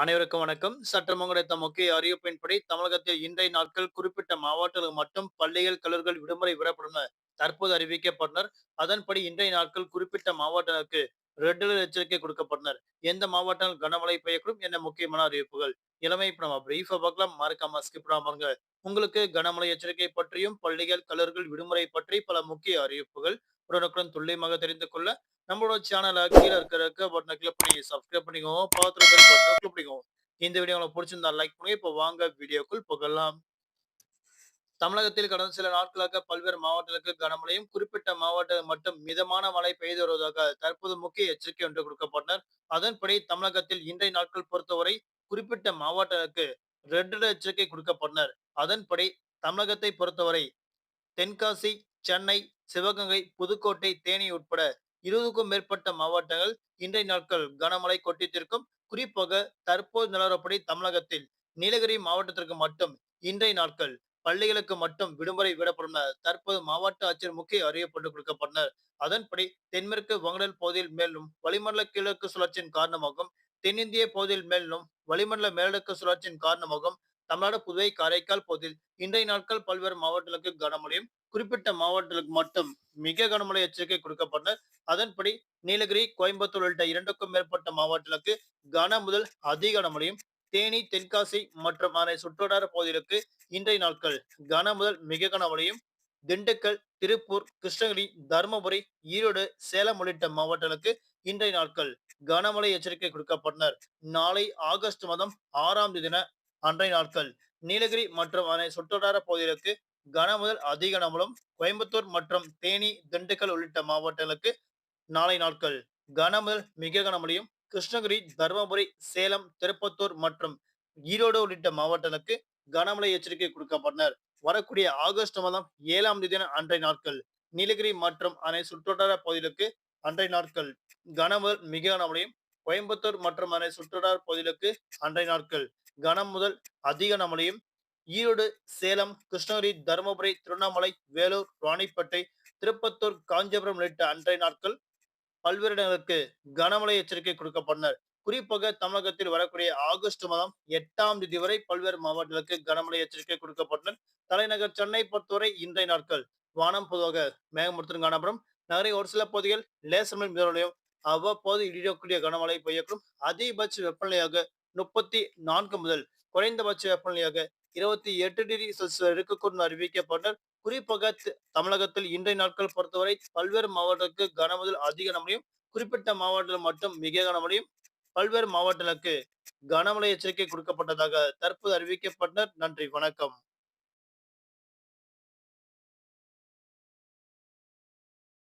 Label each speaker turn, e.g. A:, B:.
A: அனைவருக்கும் வணக்கம். சற்று கிடைத்த முக்கிய அறிவிப்பின்படி, தமிழகத்தில் இன்றைய நாட்கள் குறிப்பிட்ட மாவட்டங்கள் மட்டும் பள்ளிகள், கல்லூரிகள் விடுமுறை விடப்படும் தற்போது அறிவிக்கப்பட்டனர். அதன்படி இன்றைய நாட்கள் குறிப்பிட்ட மாவட்டங்களுக்கு ரெட் அலர்ட் எச்சரிக்கை கொடுக்கப்பட்டனர். எந்த மாவட்டங்கள் கனமழை பெய்யக்கூடும் என முக்கியமான அறிவிப்புகள். இளமை நம்ம பிரீஃபா பார்க்கலாம். மறக்காம ஸ்கிப் பாருங்க. உங்களுக்கு கனமழை எச்சரிக்கை பற்றியும், பள்ளிகள், கல்லூரிகள் விடுமுறை பற்றி பல முக்கிய அறிவிப்புகள் உடனுக்குடன் துல்லியமாக தெரிந்து கொள்ள நம்மளோட சேனலை கீழே இருக்கிற இருக்க பட்டனை கிளிக் பண்ணி சப்ஸ்கிரைப் பண்ணிக்கோங்க. பக்கத்துல கிளிக் பண்ணிக்கோங்க. இந்த வீடியோ உங்களுக்கு பிடிச்சிருந்தா லைக் பண்ணுங்க. இப்போ வாங்க வீடியோக்குள் புகழலாம் தமிழகத்தில் கடந்த சில நாட்களாக பல்வேறு மாவட்டங்களுக்கு கனமழையும், குறிப்பிட்ட மாவட்டங்கள் மட்டும் மிதமான மழை பெய்து வருவதாக தற்போது முக்கிய எச்சரிக்கை ஒன்று கொடுக்கப்பட்டனர். அதன்படி தமிழகத்தில் இன்றைய நாட்கள் பொறுத்தவரை குறிப்பிட்ட மாவட்டங்களுக்கு ரெட் எச்சரிக்கை கொடுக்கப்பட்டனர். அதன்படி தமிழகத்தை பொறுத்தவரை தென்காசி, சென்னை, சிவகங்கை, புதுக்கோட்டை, தேனி உட்பட இருபதுக்கும் மேற்பட்ட மாவட்டங்கள் இன்றைய நாட்கள் கனமழை கொட்டித்திருக்கும். குறிப்பாக தற்போது நிலவரப்படி தமிழகத்தில் நீலகிரி மாவட்டத்திற்கு மட்டும் இன்றைய நாட்கள் பள்ளிகளுக்கு மட்டும் விடுமுறை விடப்படும் தற்போது மாவட்ட ஆட்சியர் முக்கிய அறிவிப்பு கொடுக்கப்பட்டனர். அதன்படி தென்மேற்கு வங்கடல் பகுதியில் மேலும் வளிமண்டல கிழக்கு சுழற்சியின் காரணமாகவும் தென்னிந்திய பகுதியில் மேலும் வளிமண்டல மேலடுக்கு சுழற்சியின் காரணமாகவும் தமிழ்நாடு, புதுவை, காரைக்கால் பகுதியில் இன்றைய நாட்கள் பல்வேறு மாவட்டங்களுக்கு கனமழையும், குறிப்பிட்ட மாவட்டங்களுக்கு மட்டும் மிக கனமழை எச்சரிக்கை கொடுக்கப்பட்டு அதன்படி நீலகிரி, கோயம்புத்தூர் உள்ளிட்ட இரண்டுக்கும் மேற்பட்ட மாவட்டங்களுக்கு கன முதல் அதி கனமழையும், தேனி, தென்காசி மற்றும் அதனை சுற்றுவட்டார பகுதிகளுக்கு இன்றைய நாட்கள் கன முதல் மிக கனமழையும், திண்டுக்கல், திருப்பூர், கிருஷ்ணகிரி, தருமபுரி, ஈரோடு, சேலம் உள்ளிட்ட மாவட்டங்களுக்கு இன்றைய நாட்கள் கனமழை எச்சரிக்கை கொடுக்கப்பட்டனர். நாளை ஆகஸ்ட் மாதம் ஆறாம் தேதி அன்றைய நாட்கள் நீலகிரி மற்றும் அதனை சுற்றுவட்டார பகுதிகளுக்கு கன முதல் அதிக கனமழும், கோயம்புத்தூர் மற்றும் தேனி, திண்டுக்கல் உள்ளிட்ட மாவட்டங்களுக்கு நாளை நாட்கள். கன முதல் மிக கனமழையும், கிருஷ்ணகிரி, தருமபுரி, சேலம், திருப்பத்தூர் மற்றும் ஈரோடு உள்ளிட்ட மாவட்டங்களுக்கு கனமழை எச்சரிக்கை கொடுக்கப்பட்டனர். வரக்கூடிய ஆகஸ்ட் மாதம் ஏழாம் தேதி அன்றைய நாட்கள். நீலகிரி மற்றும் அணை சுற்றுவட்டார பகுதிகளுக்கு அன்றைய நாட்கள். கனம் முதல் மிக கனமழையும், கோயம்புத்தூர் மற்றும் அணை சுற்றுவட்டார பகுதிகளுக்கு அன்றைய நாட்கள். கனம் முதல் அதிக கனமழையும், ஈரோடு, சேலம், கிருஷ்ணகிரி, தருமபுரி, திருவண்ணாமலை, வேலூர், ராணிப்பேட்டை, திருப்பத்தூர், காஞ்சிபுரம் உள்ளிட்ட அன்றைய நாட்கள் பல்வேறு இடங்களுக்கு கனமழை எச்சரிக்கை கொடுக்கப்பட்டனர். குறிப்பாக தமிழகத்தில் வரக்கூடிய ஆகஸ்ட் மாதம் எட்டாம் தேதி வரை பல்வேறு மாவட்டங்களுக்கு கனமழை எச்சரிக்கை கொடுக்கப்பட்டனர். தலைநகர் சென்னை பொறுத்தவரை இன்றைய நாட்கள் வானம் பொதுவாக மேகமூட்டத்துடன் காணப்படும். நகரை ஒரு சில பகுதிகள் லேசமில் மிதமழையும், அவ்வப்போது இடியக்கூடிய கனமழை பெய்யக்கூடும். அதிகபட்ச வெப்பநிலையாக முப்பத்தி நான்கு முதல் குறைந்தபட்ச வெப்பநிலையாக இருபத்தி எட்டு டிகிரி செல்சியஸ் இருக்கக்கூடும் அறிவிக்கப்பட்டனர். குறிப்பாக தமிழகத்தில் இன்றைய நாட்கள் பொறுத்தவரை பல்வேறு மாவட்டங்களுக்கு கனமுதல் அதிக அதி கனமழையும், குறிப்பிட்ட மாவட்டத்தில் மட்டும் மிக கனமழையும், பல்வேறு மாவட்டங்களுக்கு கனமழை எச்சரிக்கை கொடுக்கப்பட்டதாக தற்போது அறிவிக்கப்பட்டனர். நன்றி, வணக்கம்.